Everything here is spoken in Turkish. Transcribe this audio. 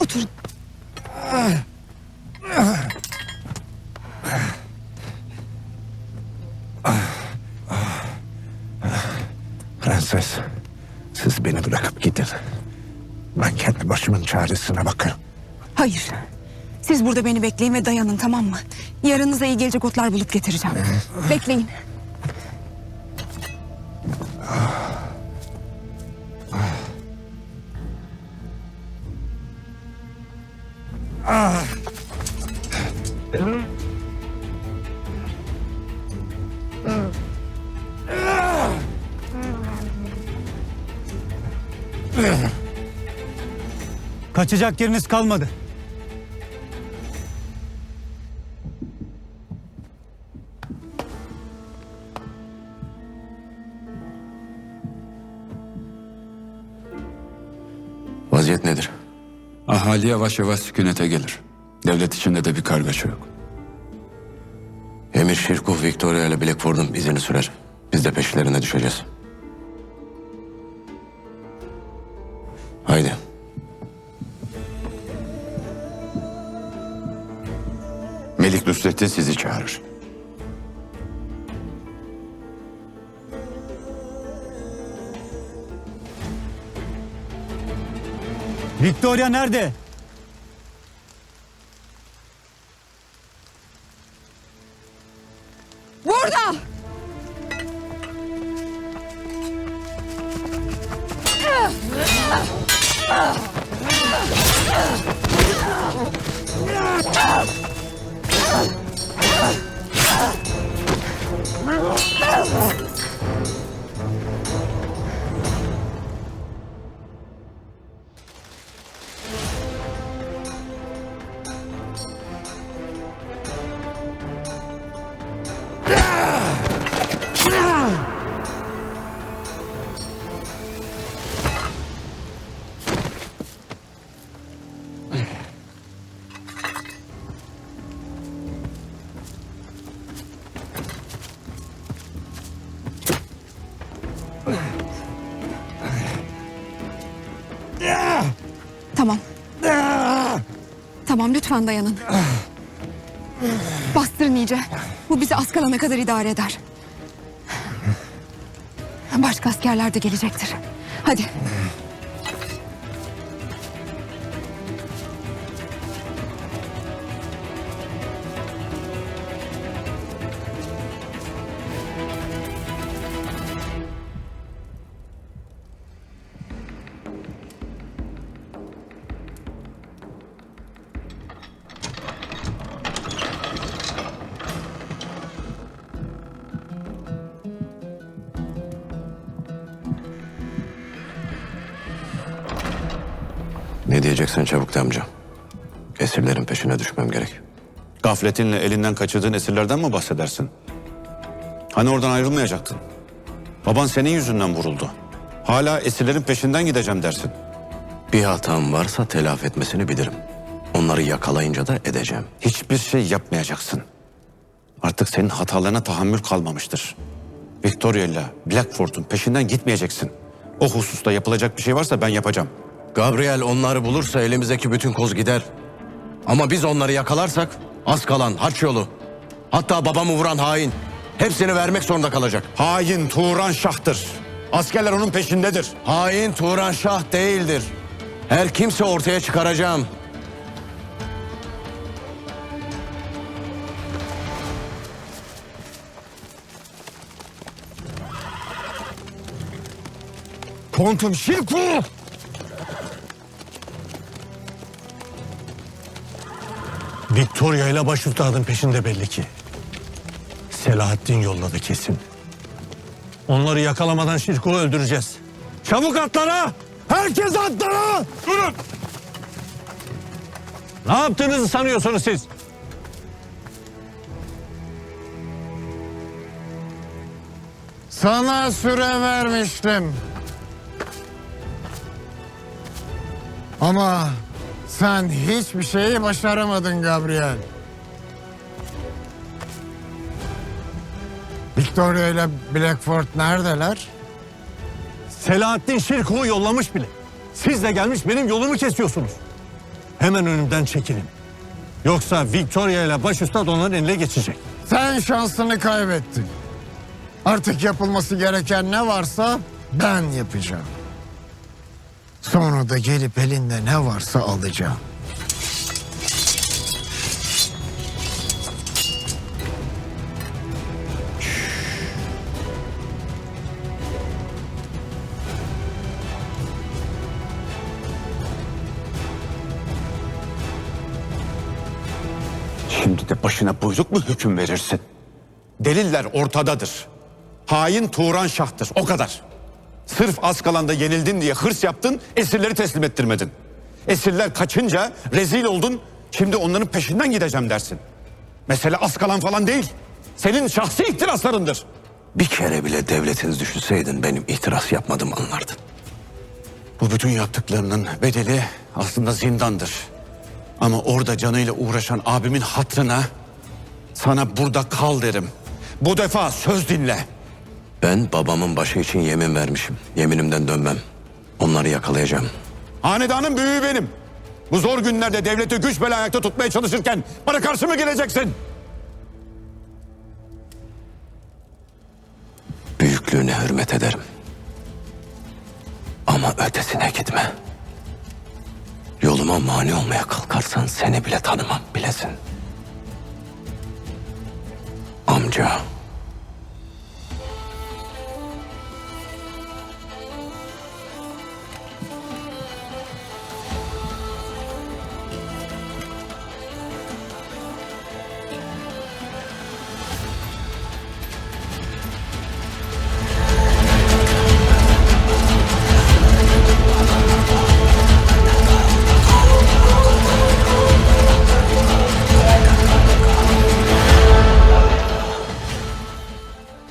Oturun. Prenses, siz beni bırakıp gidin. Ben kendi başımın çaresine bakarım. Hayır. Siz burada beni bekleyin ve dayanın tamam mı? Yarınıza iyi gelecek otlar bulup getireceğim. Bekleyin. Kaçacak yeriniz kalmadı. Vaziyet nedir? Ahali yavaş yavaş sükunete gelir. Devlet içinde de bir kargaşa yok. Emir Şirkuh Victoria ile Blackford'un izini sürer. Biz de peşlerine düşeceğiz. Haydi. Melik Nusrettin sizi çağırır. Victoria nerede? Burada! Tamam. Tamam lütfen dayanın. Bastırın iyice. Bu bizi az kalana kadar idare eder. Başka askerler de gelecektir. Hadi. Ne diyeceksen çabuk de amca. Esirlerin peşine düşmem gerek. Gafletinle elinden kaçırdığın esirlerden mi bahsedersin? Hani oradan ayrılmayacaktın? Baban senin yüzünden vuruldu. Hala esirlerin peşinden gideceğim dersin. Bir hatam varsa telafi etmesini bilirim. Onları yakalayınca da edeceğim. Hiçbir şey yapmayacaksın. Artık senin hatalarına tahammül kalmamıştır. Victoria ile Blackford'un peşinden gitmeyeceksin. O hususta yapılacak bir şey varsa ben yapacağım. Gabriel onları bulursa elimizdeki bütün koz gider. Ama biz onları yakalarsak az kalan harç yolu. Hatta babamı vuran hain. Hepsini vermek zorunda kalacak. Hain Turan Şah'tır. Askerler onun peşindedir. Hain Turan Şah değildir. Her kimse ortaya çıkaracağım. Kontum Şirkuh! Victoria ile baş üstadın peşinde belli ki. Selahattin yolladı kesin. Onları yakalamadan Şirku'yu öldüreceğiz. Çabuk atlara! Herkes atlara! Durun! Ne yaptığınızı sanıyorsunuz siz? Sana süre vermiştim. Ama sen hiçbir şeyi başaramadın Gabriel. Victoria ile Blackford neredeler? Selahattin Şirku'yu yollamış bile. Siz de gelmiş benim yolumu kesiyorsunuz. Hemen önümden çekilin. Yoksa Victoria ile başüstad onların eline geçecek. Sen şansını kaybettin. Artık yapılması gereken ne varsa ben yapacağım. Sonra da gelip elinde ne varsa alacağım. Şimdi de başına buyruk mu hüküm verirsin? Deliller ortadadır. Hain Turan Şah'tır o kadar. Sırf az kalanda yenildin diye hırs yaptın, esirleri teslim ettirmedin. Esirler kaçınca rezil oldun, şimdi onların peşinden gideceğim dersin. Mesele az kalan falan değil. Senin şahsi ihtiraslarındır. Bir kere bile devletiniz düşünseydin benim itiraz yapmadım anlardın. Bu bütün yaptıklarının bedeli aslında zindandır. Ama orada canıyla uğraşan abimin hatrına sana burada kal derim. Bu defa söz dinle. Ben babamın başı için yemin vermişim. Yeminimden dönmem. Onları yakalayacağım. Hanedanın büyüğü benim. Bu zor günlerde devleti güç bela ayakta tutmaya çalışırken bana karşı mı geleceksin? Büyüklüğüne hürmet ederim. Ama ötesine gitme. Yoluma mani olmaya kalkarsan seni bile tanımam bilesin. Amca